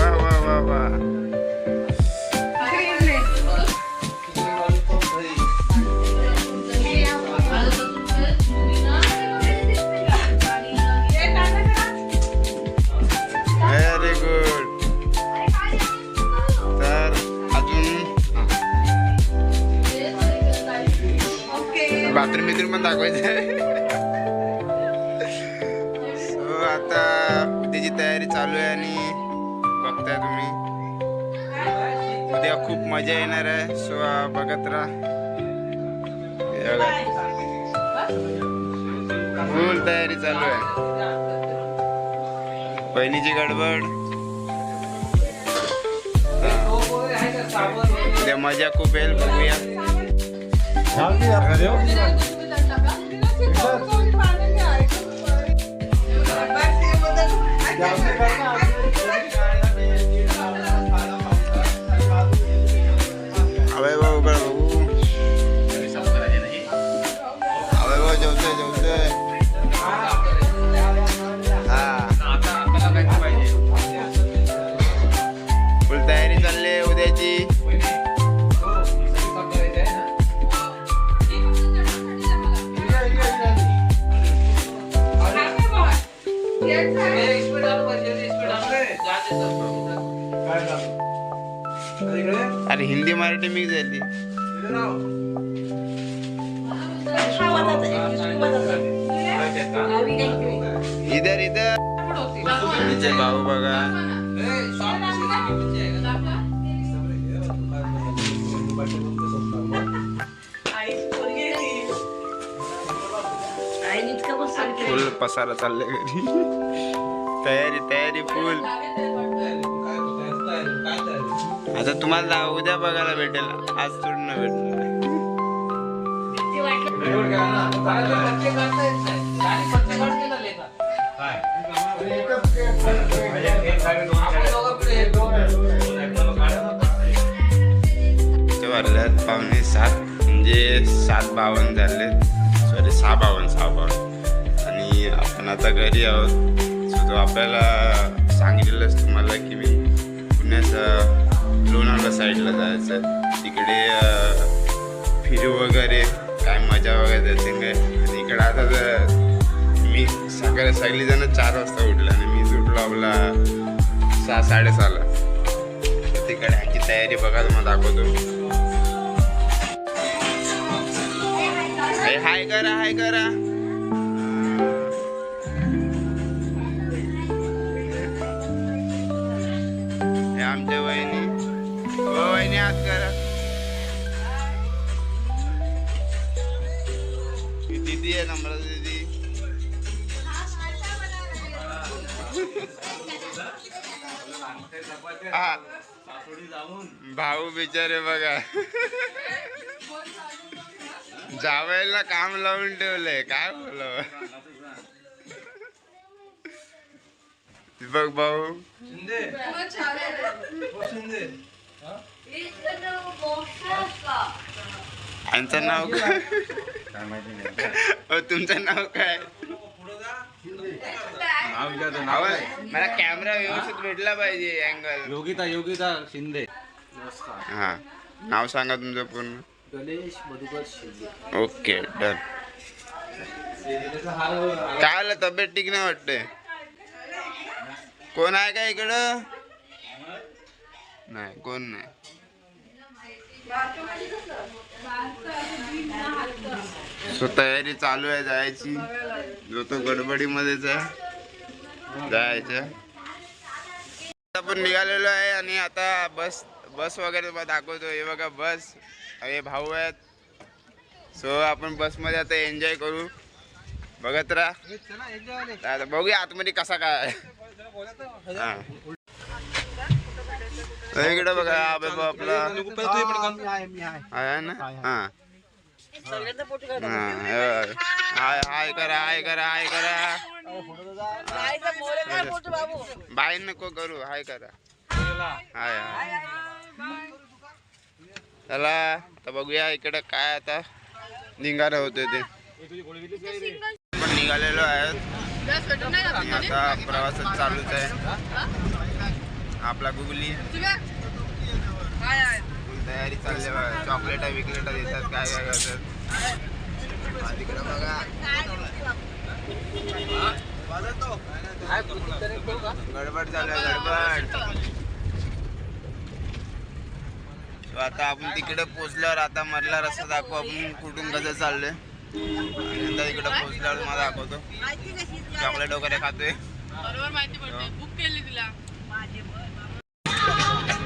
अरे वा वा वा वा व्हेरी गुड तर अजून बाथरूम बिथरूम पण दाखवायचं सो आता उद्याची तयारी चालू आहे आणि खूप मजा येणार आहे. सो बघत राहा. फुल तयारी चालू आहे. बहिणीची गडबड. त्या मजा खूप येईल बघूया. अभय अरे मिक्स झाली. इधर इधर. भाऊ बघा. फुल पसारा चालले घरी. तयारी तयारी फुल. आता तुम्हाला उद्या बघायला भेटेल. आज थोडं ना भेटणार. ते पावणे सात म्हणजे सात बावन्न झाले. सॉरी सहा बावन्न सहा बावन्न. आणि आपण आता घरी आहोत. सो तो आपल्याला सांगितलेलंच तुम्हाला की मी पुण्याचं लोणावळा साईडला जायचं. तिकडे फिरू वगैरे काय मजा वगैरे काय. आणि इकडं आता तर मी सकाळी सगळी जण चार वाजता उठला आणि मी उठलो आपला सहा साडेसहाला. तिकडे ह्याची तयारी बघा तुम्हाला दाखवतो. हाय करा हाय करा. आहे नम्रता दीदी हा भाऊ बिचारे बघा जावयाला काम लावून ठेवलंय काय बोलावं बघ भाऊ यांचं नाव काय? तुमचं नाव काय? आवाज मला कॅमेरा व्यवस्थित भेटला पाहिजे अँगल योगिता योगिता शिंदे. हा. नाव सांगा तुमचं पूर्ण. गणेश मधुकर शिंदे. Okay done. काय आलं तब्येत ठीक नाही वाटते? कोण आहे का इकडं? नाही कोण नाही? सो तयारी चालू आहे जायची. जो तो गडबडीमध्येच आहे. जायचं. आपण निघालेलो आहे आणि आता बस बस वगैरे दाखवतो. हे बघा बस. हे भाऊ आहेत. सो आपण बसमध्ये आता एन्जॉय करू. बघत राहा. आता बघूया आतमध्ये कसा काय. हा. इकडे बघा बाबा आपला आहे ना हा सगळ्यांचा पोटी काय बघ. हाय हाय करा हाय करा हाय करा. बाय नको करू हाय करा. हाय हाय. चला तर बघूया इकडे काय आता निघालं होते ते. पण निघालेलो आहे आणि आता प्रवासात चालूच आहे. आपला गुगली. तयारी चालली चॉकलेटा विकलेटा देतात काय काय करतात. हा, तिकडं बघा. गडबड चालू आहे गडबड. आता आपण तिकडे पोचल्यावर आता मधला रस्ता दाखवू आपण कुठून कसं चाललोय. आणि नंतर इकडे पोचल्यावर तुम्हाला दाखवतो. चॉकलेट वगैरे खातोय. बरोबर माहिती पडते. बुक केली तिला.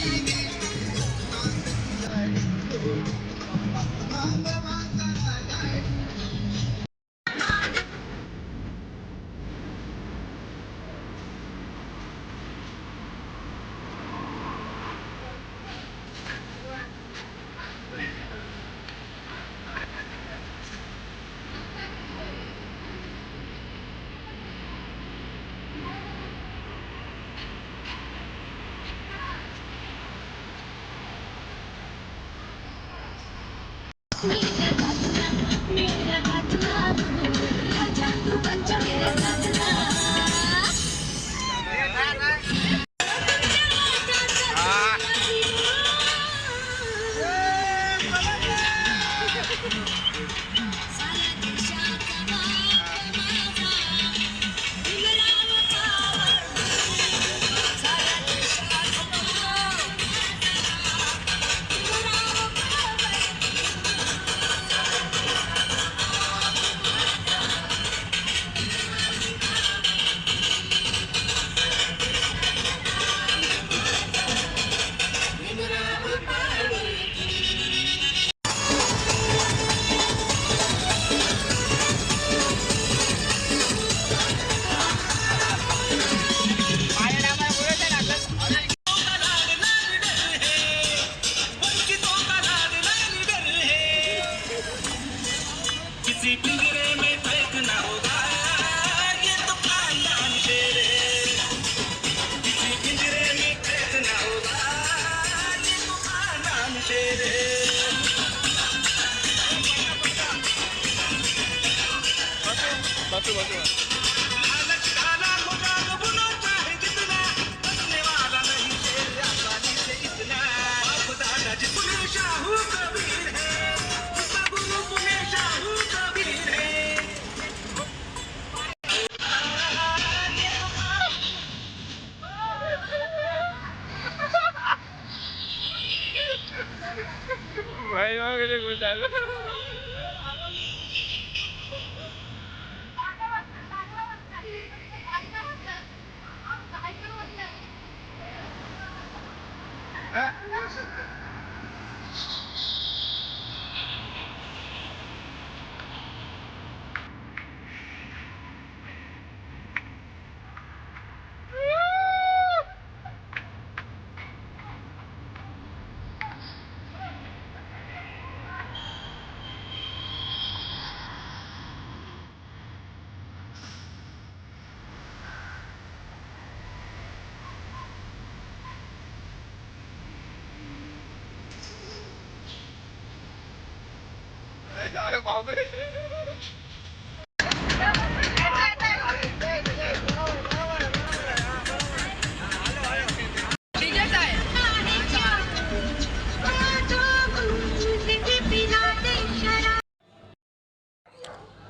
Thank you.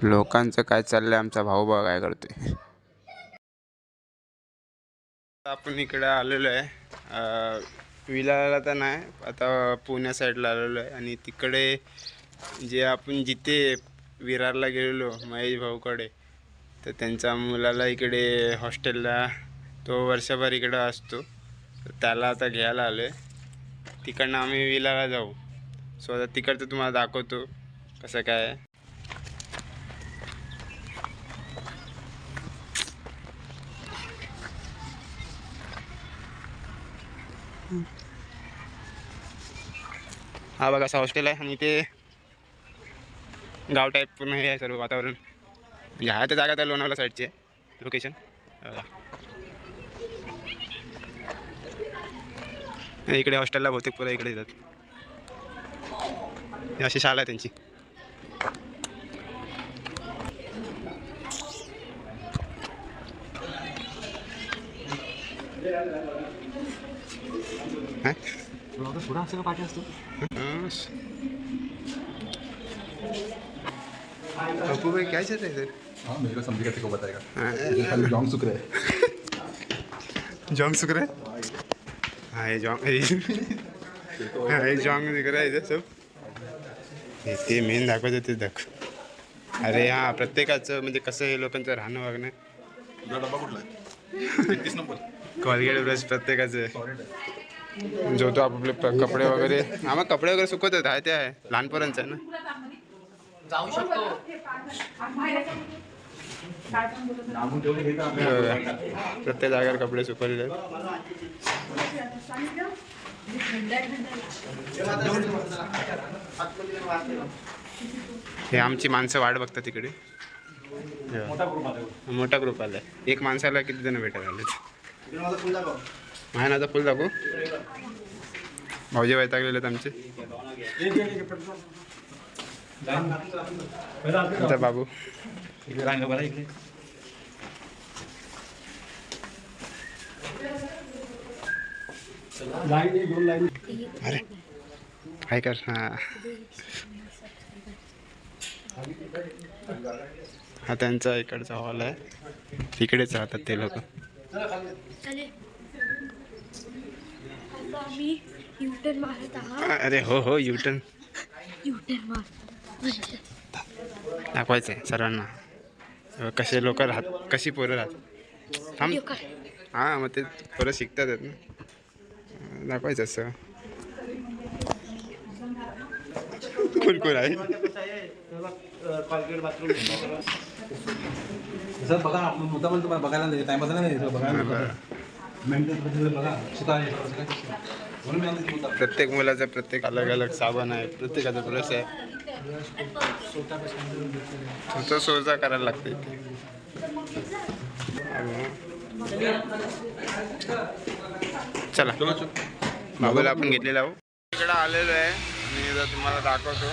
लोकांचं काय चाललंय आमचा भाऊ बघा काय करतोय. आपण इकडे आलेलो आहे. विलाला तर नाही आता पुण्या साईडला आलेलो आहे आणि तिकडे जे आपण जिथे विरारला गेलेलो महेश भाऊकडे तर त्यांच्या मुलाला इकडे हॉस्टेलला तो वर्षभर इकडं असतो. त्याला आता घ्यायला आलो आहे तिकडनं आम्ही विलाला जाऊ. सो आता तिकडचं तुम्हाला दाखवतो कसं काय आहे. हा बघा असं हॉस्टेल आहे आणि ते गाव टाईप पूर्ण हे आहे सर्व वातावरण. म्हणजे आहे तर जागा त्या लोणावळा साईडची आहे. लोकेशन इकडे हॉस्टेलला बहुतेक पुरा इकडे येतात. ही अशी शाळा आहे त्यांची. हा? पुढं असं का पाठी असतो? हं. पप्पू भाई क्या चल रहा है इधर? हाँ मेरे को समझेगा तेरे को बताएगा जॉन्ग सुख रहे जॉन्ग सुख रहा है हाँ ये जॉन्ग हाँ ये जॉन्ग दिख रहा है इधर सब। ते मेन दाखवायचं ते दाखव अरे हां प्रत्येकाचं म्हणजे कसं हे लोकांचं राहणं वागणं तुझा डब्बा कुठला आहे नंबर। कॉलगेट ब्रश प्रत्येकाचं जो तो आपापले कपडे वगैरे मग कपडे वगैरे सुकवतात आहे ते आहे आहे ना जाऊ शकतो. हे. हे. प्रत्येक जागेवर कपडे सुकवलेले आहेत. हे आमची माणसं वाट बघतात तिकडे. हे. मोठा ग्रुप आलाय एक माणसाला किती जण भेटत आले? माझ्या नाचा फुल दाखवू. भाऊजी वैतागलेले आहेत आमचे. आमचा बाबू. बरं इकडे. अरे. काय कर हा. हा त्यांचा इकडचा हॉल आहे. तिकडेच राहतात ते लोक. मारत अरे हो हो युटर्न युटर्न मार दाखवायचं आहे सर्वांना कसे लोक राहत कशी पोरं राहतात. थांब. हां मग ते पोरं शिकतात ना. दाखवायचं असं कुरकुर आहे. सर बघा आपण मुद्दा तुम्हाला बघायला नाही टाइम बघायला नाही बघायला प्रत्येक मुलाचा प्रत्येक अलग अलग साबण आहे प्रत्येकाचा ब्रश आहे. स्वतः सोजा करायला लागते चला. बाबूला आपण घेतलेला आहो इकडं आलेलो आहे. मी जर तुम्हाला दाखवतो.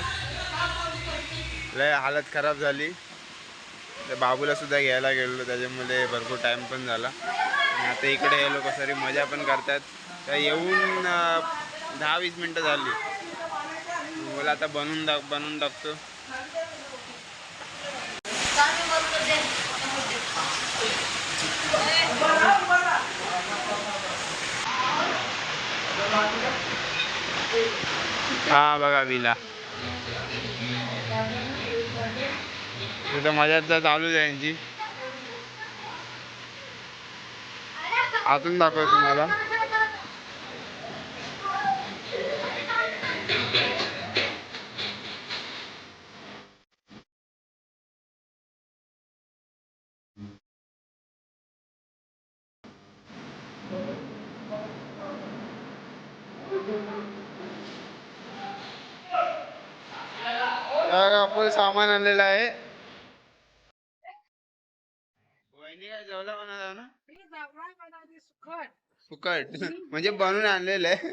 लय हालत खराब झाली. तर बाबूला सुद्धा घ्यायला गेलो त्याच्यामुळे भरपूर टाईम पण झाला. आणि आता इकडे हे लोक सारी मजा पण करतात. तर येऊन दहा वीस मिनटं झाली. मला आता बनवून दाख बनवून टाकतो हा बघा विला तिथं मजा तर चालूच आहे यांची. आतून दाखव तुम्हाला. सामान आणलेलं आहे. फुकट. म्हणजे बनवून आणलेलं आहे.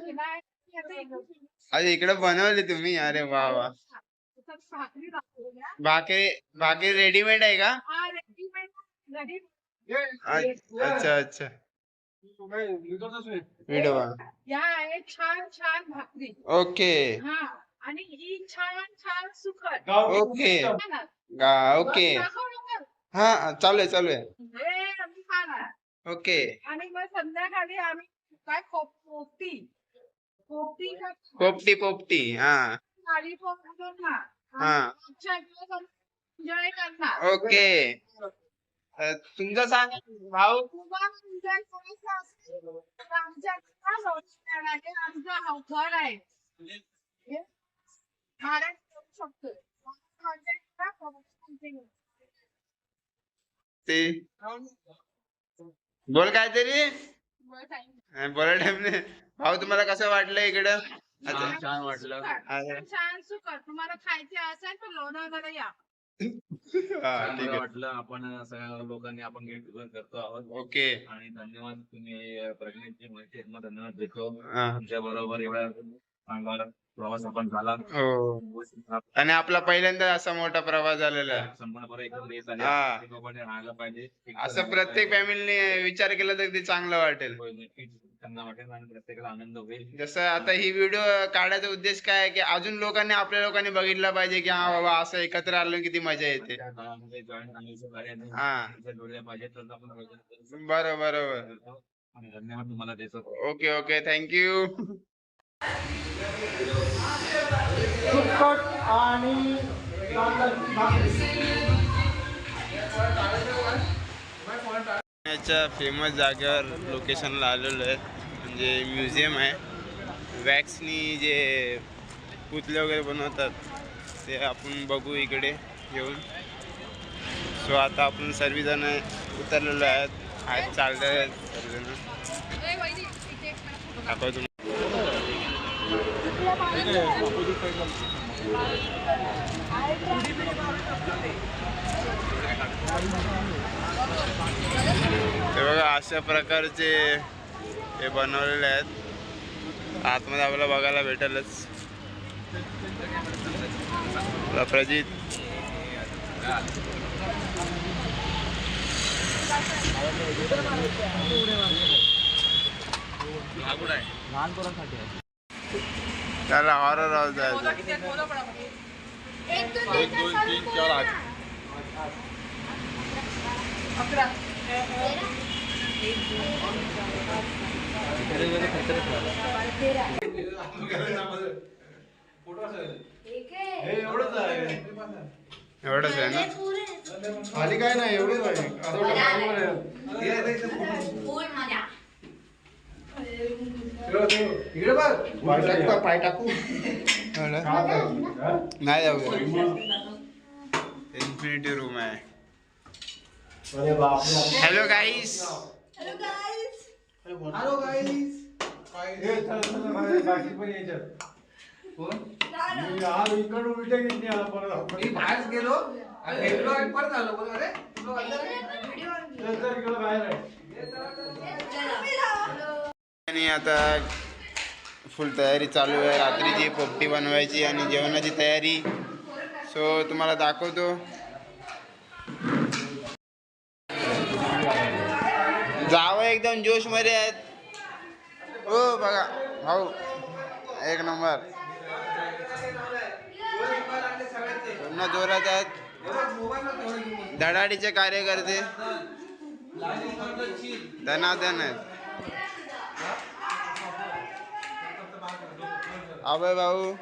अरे इकडे बनवले तुम्ही. अरे वा वा. भाकरी भाकरी रेडीमेड आहे का? अच्छा अच्छा. व्हिडिओ छान छान भाकरी. ओके हा. आणि ही छान छान सुकट ओके. गा- ओके. हा चालू आहे चालू आहे हे आम्ही खाणार ओके. आणि मग संध्याकाळी आम्ही काय खोप पोपटी. पोपटी का? पोपटी पोपटी हा. ना हा. एन्जॉय करणार. ओके. अ, तुमचं सांग. भाऊ? करायचं असेल तर आमच्या. आमचं हा घर आहे हे भाड्याने करू शकतो contact करा, continue. ते बोल बरं, you. अ, बोला टाइम नाही भाऊ तुम्हाला कसं वाटलं इकडं? छान वाटलं. छान सुकर. तुम्हाला खायचे असेल तर लोणावळ्याला या. छान ठीक आहे. वाटलं. आपण सगळ्या लोकांनी आपण गेट टुगेदर करतो आहोत. ओके. आणि धन्यवाद तुम्ही प्रेग्नेंटची माहिती मग धन्यवाद देतो. तुमच्या बरोबर एवढा चांगला प्रवास आपण झाला. हो. आणि आपला पहिल्यांदा असा मोठा प्रवास झालेला. आहे संपूर्णपणे एकदम येत हा. आले सोबत राहायला पाहिजे. असं प्रत्येक फॅमिलीने विचार केला तर ते चांगलं वाटेल. होय, नक्कीच त्यांना वाटेल आणि प्रत्येकाला आनंद होईल. जसं आता ही व्हिडिओ काढायचा उद्देश काय आहे की अजून लोकांनी आपल्या लोकांनी बघितलं पाहिजे की हा बाबा असं एकत्र आलो किती मजा येते. त्या काळामध्ये जॉईंट फॅमिलीचं कार्य आहे. हा. जर जोडल्या पाहिजे तर आपण प्रयत्न करू. बरोबर बरोबर. आणि धन्यवाद तुम्हाला देतो ओके ओके. थँक्यू पुण्याच्या फेमस जागेवर लोकेशनला आलेलो आहे. म्हणजे म्युझियम आहे. वॅक्सनी जे पुतले वगैरे बनवतात ते आपण बघू इकडे येऊन. सो आता आपण सर्वजण उतरलेलो आहेत. आज चालले आहेत सर्वजण. दाखवतो. हे बघा अशा प्रकारचे हे बनवलेले आहेत. आतमध्ये आपल्याला बघायला भेटेलच. आपला प्रजित. त्याला हॉरर हाऊस जायचं. एक दोन एक दोन तीन चार आठ. एवढंच आहे. ना? खाली काय नाही एवढंच आहे. पाय टाकू. का? पाय टाकू. नाही जाऊ इन्फिनिटी रूम आहे. हॅलो गाईस बाहेर गेलो. आणि भेटलो आणि परत आलो. बोल अरे तुला आणि आता फुल तयारी चालू आहे. रात्रीची पोपटी बनवायची आणि जेवणाची तयारी. सो तुम्हाला दाखवतो. जावं एकदम जोशमध्ये आहेत. हो बघा. भाऊ एक नंबर. पूर्ण जोरात आहेत. धडाडीचे कार्यकर्ते धनाधन आहेत. अभय भाऊ।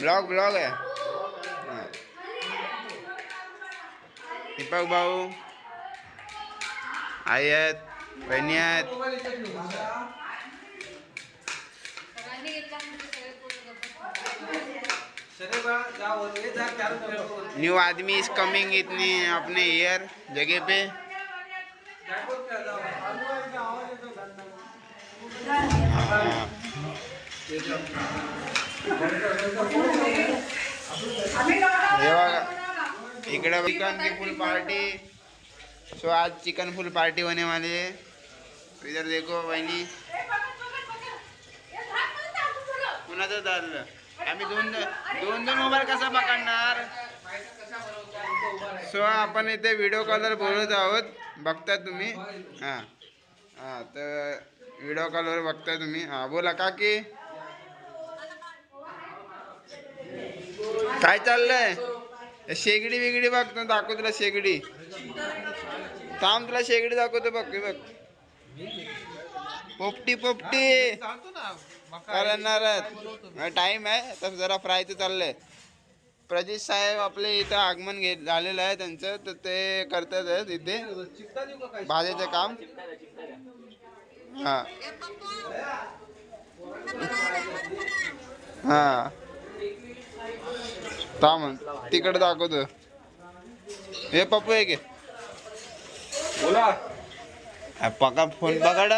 ब्लॉग ब्लॉग आहे दीपक भाऊ। आई आहेत बहिणी आहेत न्यू आदमी इज कमिंग इतनी अपने ईयर जगह पे हाँ। हे बघा इकडे चिकन की फुल पार्टी सो आज चिकन फुल पार्टी होने वाली. है इधर देखो बहिणी कुणाचं चाललं? आम्ही दोन दोन दोन मोबाईल कसा पकडणार? सो आपण इथे व्हिडिओ कॉलवर बोलत आहोत. बघता तुम्ही? हां. हां तर व्हिडिओ कॉलवर बघताय तुम्ही. हा बोला का की काय चाललंय? शेगडी बिगडी बघ ना दाखव तुला शेगडी. थांब तुला शेगडी दाखवतो बघ बघ. पोपटी पोपटी. करणार टाइम आहे तर जरा फ्रायचं चाललंय. प्रजित साहेब आपले इथं आगमन घे झालेलं आहे त्यांचं तर ते करतात इथे. भाज्याचं काम. हा. हा. थांब तिकडे दाखवतो. हे पप्पू आहे की. बोला. पका फोन पकड.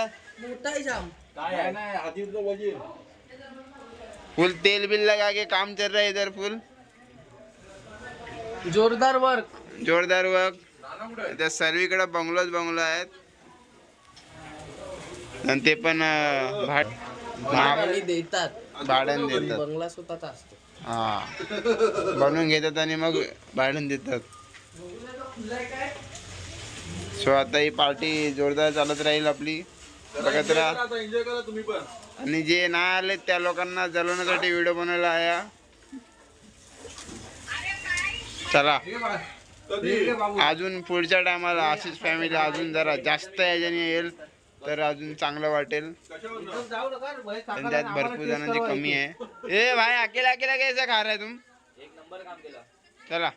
फुल तेल बिल लगा के काम चल रहा है इधर फुल. जोरदार वर्क जोरदार वर्क त्या सर्वीकडे बंगलोच बंगलो आहेत. आणि ते पण अं, भाड देतात. भाड्याने देतात. बंगला स्वतःचा असतो. हा. बनवून घेतात आणि मग भाड्याने देतात. सो आता ही पार्टी जोरदार चालत राहील आपली. बघत राहा. आता एन्जॉय करा तुम्ही पण आणि जे नाही आले त्या लोकांना जलवण्यासाठी व्हिडिओ बनवला आहे. चला. कधी अजून पुढच्या टायमाला अशीच फॅमिली अजून जरा जास्त याच्याने येईल. तर अजून चांगलं वाटेल. पण त्यात भरपूर जणांची कमी आहे. ए भाई अकेला अकेला कैसा खा रहा है तुम एक नंबर काम केला. चला.